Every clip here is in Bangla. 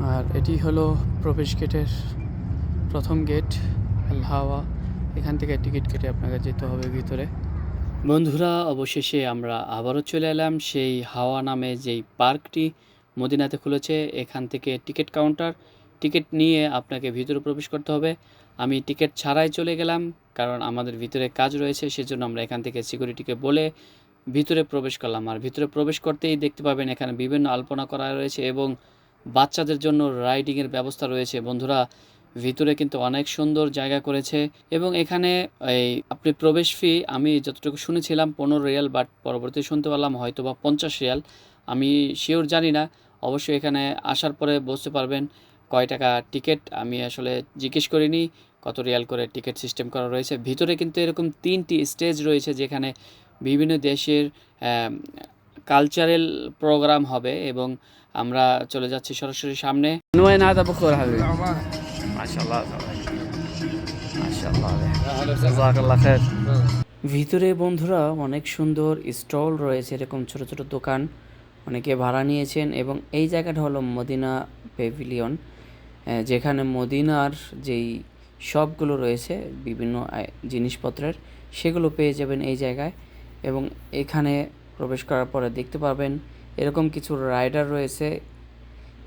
আর এটি হলো প্রবেশ গেটের প্রথম গেট হাওয়া। এখান থেকে টিকিট কেটে আপনাকে যেতে হবে ভিতরে। বন্ধুরা, অবশেষে আমরা আবারও চলে এলাম সেই হাওয়া নামে যেই পার্কটি মদিনাতে খুলেছে। এখান থেকে টিকিট কাউন্টার। টিকিট নিয়ে আপনাকে ভিতরে প্রবেশ করতে হবে। আমি টিকিট ছাড়াই চলে গেলাম কারণ আমাদের ভিতরে কাজ রয়েছে, সেজন্য আমরা এখান থেকে সিকিউরিটিকে বলে ভিতরে প্রবেশ করলাম। আর ভিতরে প্রবেশ করতেই দেখতে পাবেন এখানে বিভিন্ন আলপনা করা রয়েছে এবং বাচ্চাদের জন্য রাইডিংয়ের ব্যবস্থা রয়েছে। বন্ধুরা, ভিতরে কিন্তু অনেক সুন্দর জায়গা করেছে এবং এখানে এই আপনি প্রবেশ ফি আমি যতটুকু শুনেছিলাম, পনেরো রিয়াল বাট পরবর্তী শুনতে পারলাম হয়তো বা পঞ্চাশ রিয়াল। আমি শিওর জানি না, অবশ্যই এখানে আসার পরে বুঝতে পারবেন কয় টাকা টিকিট আমি আসলে জিজ্ঞেস করিনি কত রিয়াল করে টিকিট সিস্টেম করা রয়েছে। ভিতরে কিন্তু এরকম তিনটি স্টেজ রয়েছে যেখানে বিভিন্ন দেশের কালচারাল প্রোগ্রাম হবে এবং আমরা চলে যাচ্ছি সরাসরি সামনে। ভিতরে বন্ধুরা অনেক সুন্দর স্টল রয়েছে এরকম ছোট ছোট দোকান। অনেকে ভাড়া নিয়েছেন এবং এই জায়গাটা হলো মদিনা পেভিলিয়ন যেখানে মদিনার যেই শপগুলো রয়েছে বিভিন্ন জিনিসপত্রের সেগুলো পেয়ে যাবেন এই জায়গায়। এবং এখানে প্রবেশ করার পরে দেখতে পাবেন এরকম কিছু রাইডার রয়েছে।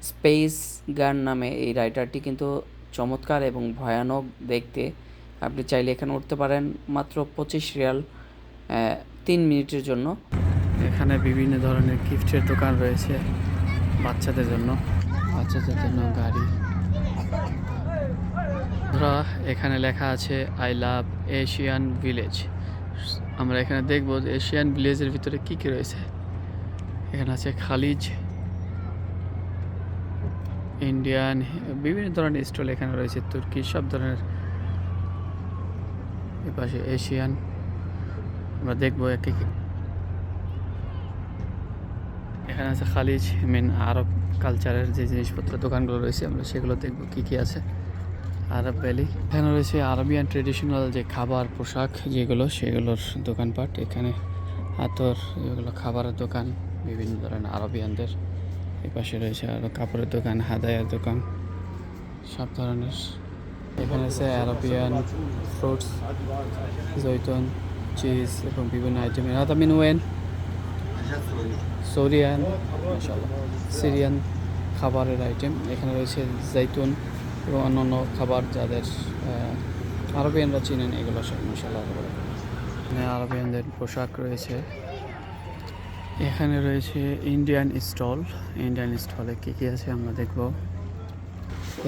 স্পেস গান নামে এই রাইডারটি কিন্তু চমৎকার এবং ভয়ানক দেখতে। আপনি চাইলে এখানে উঠতে পারেন মাত্র পঁচিশ রিয়াল তিন মিনিটের জন্য। এখানে বিভিন্ন ধরনের গিফটের দোকান রয়েছে বাচ্চাদের জন্য। বাচ্চাদের জন্য গাড়ি। ধরা, এখানে লেখা আছে আই লাভ এশিয়ান ভিলেজ আমরা এখানে দেখব যে এশিয়ান ভিলেজের ভিতরে কি কি রয়েছে। এখানে আছে খালিজ, ইন্ডিয়ান, বিভিন্ন ধরনের স্টল এখানে রয়েছে, তুর্কি, সব ধরনের। এপাশে এশিয়ান, আমরা দেখব এক এখানে আছে খালিজ মেন আরব কালচারের যে জিনিসপত্র, দোকানগুলো রয়েছে, আমরা সেগুলো দেখব, কি কি আছে। Arab valley. এখানে রয়েছে আরবিয়ান ট্রেডিশনাল যে খাবার, পোশাক যেগুলো, সেগুলোর দোকানপাট। এখানে আতর, এগুলো খাবারের দোকান, বিভিন্ন ধরনের আরবিয়ানদের। এই পাশে রয়েছে আরও কাপড়ের দোকান, হাদায়ার দোকান, সব ধরনের। এখানে আছে আরবিয়ান ফ্রুটস, জৈতুন, চিজ এবং বিভিন্ন আইটেমের হাতা ওয়েন সোরিয়ান সিরিয়ান খাবারের আইটেম। এখানে রয়েছে জৈতুন এবং অন্যান্য খাবার যাদের আরবিয়ানরা চিনেন এগুলো সব মশালা এখানে আরবিয়ানদের পোশাক রয়েছে। এখানে রয়েছে ইন্ডিয়ান স্টল ইন্ডিয়ান স্টলে কী কী আছে আমরা দেখব।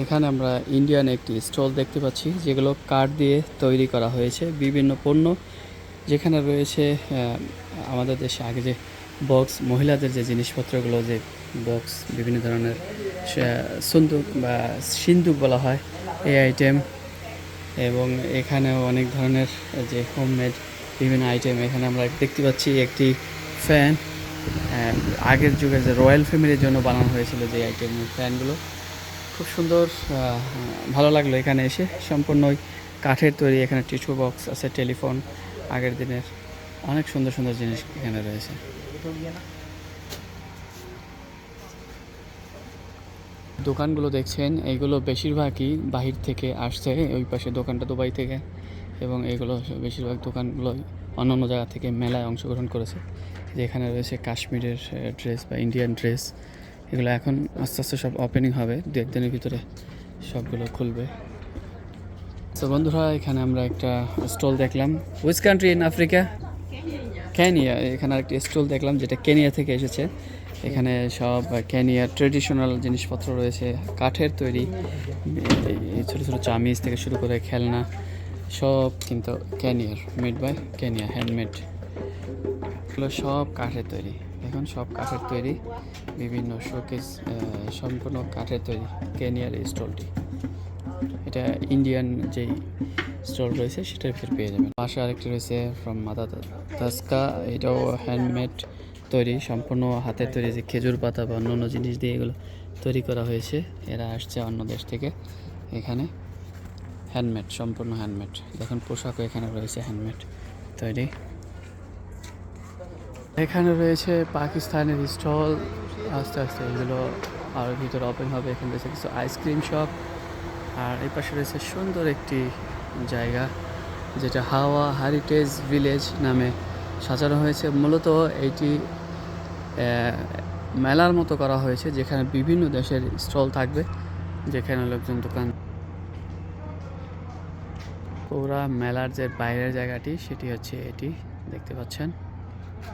এখানে আমরা ইন্ডিয়ান একটি স্টল দেখতে পাচ্ছি যেগুলো কাঠ দিয়ে তৈরি করা হয়েছে বিভিন্ন পণ্য। যেখানে রয়েছে আমাদের দেশে আগে যে বক্স মহিলাদের যে জিনিসপত্রগুলো, যে বক্স বিভিন্ন ধরনের সুন্দুক বা সিন্দুক বলা হয়, এই আইটেম এবং এখানেও অনেক ধরনের যে হোমমেড বিভিন্ন আইটেম এখানে আমরা দেখতে পাচ্ছি একটি ফ্যান আগের যুগে যে রয়্যাল ফ্যামিলির জন্য বানানো হয়েছিল যে আইটেম ফ্যানগুলো খুব সুন্দর ভালো লাগল এখানে এসে। সম্পূর্ণই কাঠের তৈরি এখানে টিস্যু বক্স আছে টেলিফোন আগের দিনের অনেক সুন্দর সুন্দর জিনিস এখানে রয়েছে। দোকানগুলো দেখছেন এইগুলো বেশিরভাগই বাহির থেকে আসছে, ওই পাশে দোকানটা দুবাই থেকে, এবং এগুলো বেশিরভাগ দোকানগুলো অন্যান্য জায়গা থেকে মেলায় অংশগ্রহণ করেছে, যেখানে রয়েছে কাশ্মীরের ড্রেস বা ইন্ডিয়ান ড্রেস এগুলো এখন আস্তে আস্তে সব ওপেনিং হবে, দু একদিনের ভিতরে সবগুলো খুলবে। তো বন্ধুরা, এখানে আমরা একটা স্টল দেখলাম। Which country in Africa Kenya, এখানে আরেকটি স্টল দেখলাম যেটা কেনিয়া থেকে এসেছে। এখানে সব কেনিয়ার ট্রেডিশনাল জিনিসপত্র রয়েছে, কাঠের তৈরি ছোটো ছোটো চামিজ থেকে শুরু করে খেলনা, সব কিন্তু ক্যানিয়ার মেড বাই ক্যানিয়া হ্যান্ডমেড এগুলো সব কাঠের তৈরি এখন সব কাঠের তৈরি, বিভিন্ন শোকেস সম্পূর্ণ কাঠের তৈরি কেনিয়ার এই স্টলটি। এটা ইন্ডিয়ান যেই স্টল রয়েছে সেটার ফের পেয়ে যাবেন। পাশে আরেকটি রয়েছে ফ্রম মাদা তাস্কা এটাও হ্যান্ডমেড তৈরি, সম্পূর্ণ হাতের তৈরি যে খেজুর পাতা বা অন্য জিনিস দিয়ে এগুলো তৈরি করা হয়েছে, এরা আসছে অন্য দেশ থেকে এখানে। হ্যান্ডমেড সম্পূর্ণ হ্যান্ডমেড দেখুন, পোশাকও এখানে রয়েছে হ্যান্ডমেড তৈরি। এখানে রয়েছে পাকিস্তানের স্টল, আস্তে আস্তে এগুলো আরও ভিতরে ওপেন হবে, এখানে রয়েছে কিছু আইসক্রিম শপ আর এই পাশে রয়েছে সুন্দর একটি জায়গা, যেটা হাওয়া হারিটেজ ভিলেজ নামে সাজানো হয়েছে। মূলত এইটি মেলার মতো করা হয়েছে, যেখানে বিভিন্ন দেশের স্টল থাকবে, যেখানে লোকজন দোকান পুরা মেলার যে বাইরের জায়গাটি, সেটি হচ্ছে এটি, দেখতে পাচ্ছেন।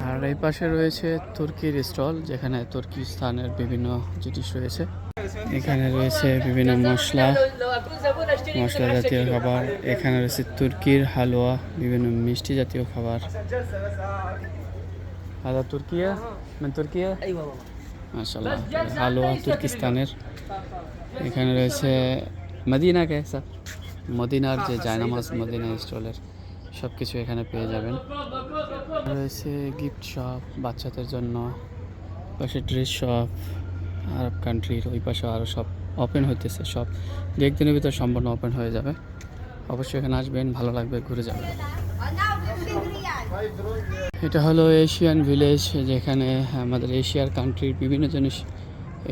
আর এই পাশে রয়েছে তুর্কির স্টল, যেখানে তুর্কি স্থানের বিভিন্ন জিনিস রয়েছে। এখানে রয়েছে বিভিন্ন মশলা মশলা জাতীয় খাবার, এখানে রয়েছে তুর্কির হালুয়া, বিভিন্ন মিষ্টি জাতীয় খাবার। হালুয়া তুর্কিয়া মানে তুর্কিয়া মাশাল্লাহ হালুয়া তুর্কিস্তানের এখানে রয়েছে মদিনা কেসা মদিনার যে জায়নামাজ, মদিনা স্টলের সব কিছু এখানে পেয়ে যাবেন। রয়েছে গিফট শপ বাচ্চাদের জন্য পাশে ড্রেস শপ আরব কান্ট্রির ওই পাশে আরও সব ওপেন হইতেছে সব। দু একদিনের ভিতর সম্পূর্ণ ওপেন হয়ে যাবে। অবশ্যই এখানে আসবেন, ভালো লাগবে, ঘুরে যাবেন। এটা হলো এশিয়ান ভিলেজ যেখানে আমাদের এশিয়ার কান্ট্রির বিভিন্ন জিনিস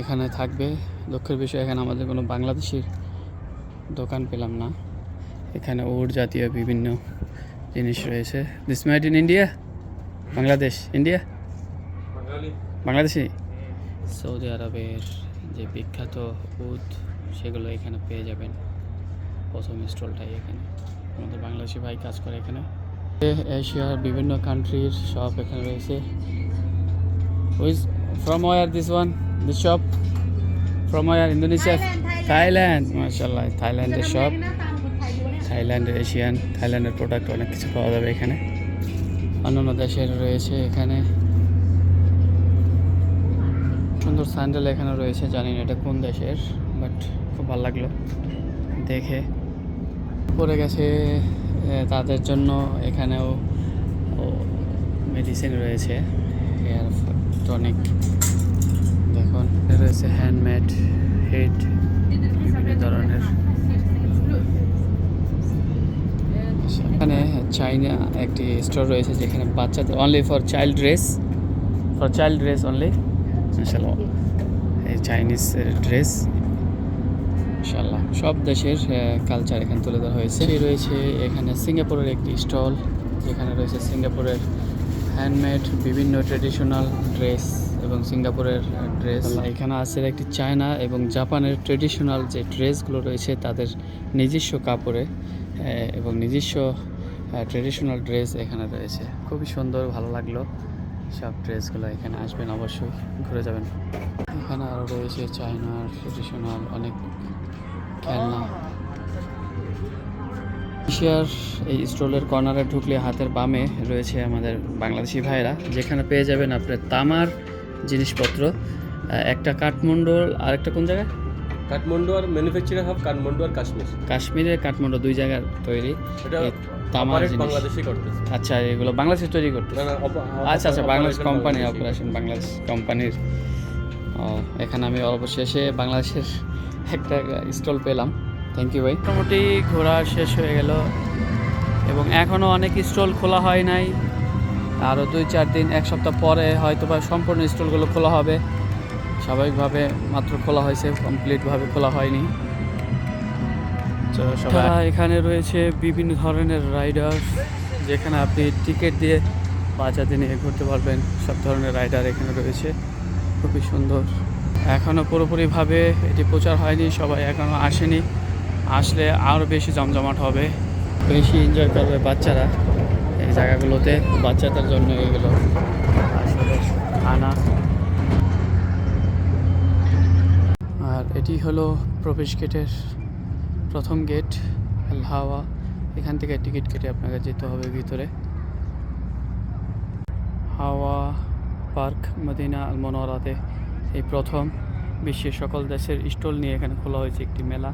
এখানে থাকবে। দুঃখের বিষয়, এখানে আমাদের কোনো বাংলাদেশের দোকান পেলাম না। এখানে ওর জাতীয় বিভিন্ন জিনিস রয়েছে। This made in India Bangladesh India Bangladeshi? Saudi আরবের যে বিখ্যাত উদ সেগুলো এখানে পেয়ে যাবেন। প্রথম স্টলটাই এখানে। আমাদের বাংলাদেশি ভাই কাজ করে এখানে। এশিয়ার বিভিন্ন কান্ট্রির শপ এখানে রয়েছে। Which from where this one this shop from where Indonesia Thailand মার্শাল্লাহ থাইল্যান্ডের শপ থাইল্যান্ডের এশিয়ান থাইল্যান্ডের প্রোডাক্ট অনেক কিছু পাওয়া যাবে এখানে। অন্যান্য দেশের রয়েছে এখানে। সুন্দর স্যান্ডেল এখানে রয়েছে, জানি না এটা কোন দেশের বাট খুব ভালো লাগল দেখে। পড়ে গেছে তাদের জন্য এখানেও মেডিসিন রয়েছে হেয়ার টনিক দেখুন রয়েছে হ্যান্ডমেড হেড বিভিন্ন ধরনের। এখানে চাইনা একটি স্টোর রয়েছে যেখানে বাচ্চাদের only for child dress for child dress only মাশাল্লাহ এই চাইনিজ ড্রেস ইনশাল্লাহ সব দেশের কালচার এখানে তুলে ধরা হয়েছে। এই রয়েছে এখানে সিঙ্গাপুরের একটি স্টল যেখানে রয়েছে সিঙ্গাপুরের হ্যান্ডমেড বিভিন্ন ট্রেডিশনাল ড্রেস এবং সিঙ্গাপুরের ড্রেস এখানে আছে একটি চায়না এবং জাপানের ট্রেডিশনাল যে ড্রেসগুলো রয়েছে তাদের নিজস্ব কাপড়ে এবং নিজস্ব ট্রেডিশনাল ড্রেস এখানে রয়েছে। খুবই সুন্দর ভালো লাগল। সব ড্রেসগুলো এখানে আসবেন অবশ্যই ঘুরে যাবেন। এখানে আরও রয়েছে চায়নার ট্রেডিশনাল অনেক খেলনা। এশিয়ার এই স্টলের কর্নারে ঢুকলে হাতের বামে রয়েছে আমাদের বাংলাদেশি ভাইরা যেখানে পেয়ে যাবেন আপনার তামার জিনিসপত্র। একটা কাঠমন্ডল আর একটা কোন জায়গায়? কাঠমান্ডু আর ম্যানুফ্যাকচারার হাব কাঠমান্ডু আর কাশ্মীর। কাশ্মীরের কাঠমান্ডু দুই জায়গার তৈরি। তামার জিনিস। আচ্ছা এগুলো বাংলাদেশে তৈরি করতে আচ্ছা আচ্ছা বাংলাদেশ কোম্পানি অপারেশন বাংলাদেশ কোম্পানির ও এখানে আমি অবশেষে বাংলাদেশের একটা স্টল পেলাম। থ্যাংক ইউ ভাই। মোটামুটি ঘোরা শেষ হয়ে গেল এবং এখনও অনেক স্টল খোলা হয় নাই। আরও দুই চার দিন এক সপ্তাহ পরে হয়তো বা সম্পূর্ণ স্টলগুলো খোলা হবে। স্বাভাবিকভাবে মাত্র খোলা হয়েছে কমপ্লিটভাবে খোলা হয়নি। তো সবাই এখানে রয়েছে বিভিন্ন ধরনের রাইডার যেখানে আপনি টিকিট দিয়ে বাচ্চাদের নিয়ে ঘুরতে পারবেন। সব ধরনের রাইডার এখানে রয়েছে। খুবই সুন্দর। এখনও পুরোপুরিভাবে এটি প্রচার হয়নি সবাই এখনও আসেনি। আসলে আরও বেশি জমজমাট হবে। বেশি এনজয় করবে বাচ্চারা এই জায়গাগুলোতে। বাচ্চাদের জন্য এগুলো। আসলে আনা আর এটি হলো প্রবেশ গেটের প্রথম গেট হাওয়া এখান থেকে টিকিট কেটে আপনাকে যেতে হবে ভিতরে। হাওয়া পার্ক মদিনা আল এই প্রথম বিশ্বের সকল দেশের স্টল নিয়ে এখানে খোলা হয়েছে একটি মেলা।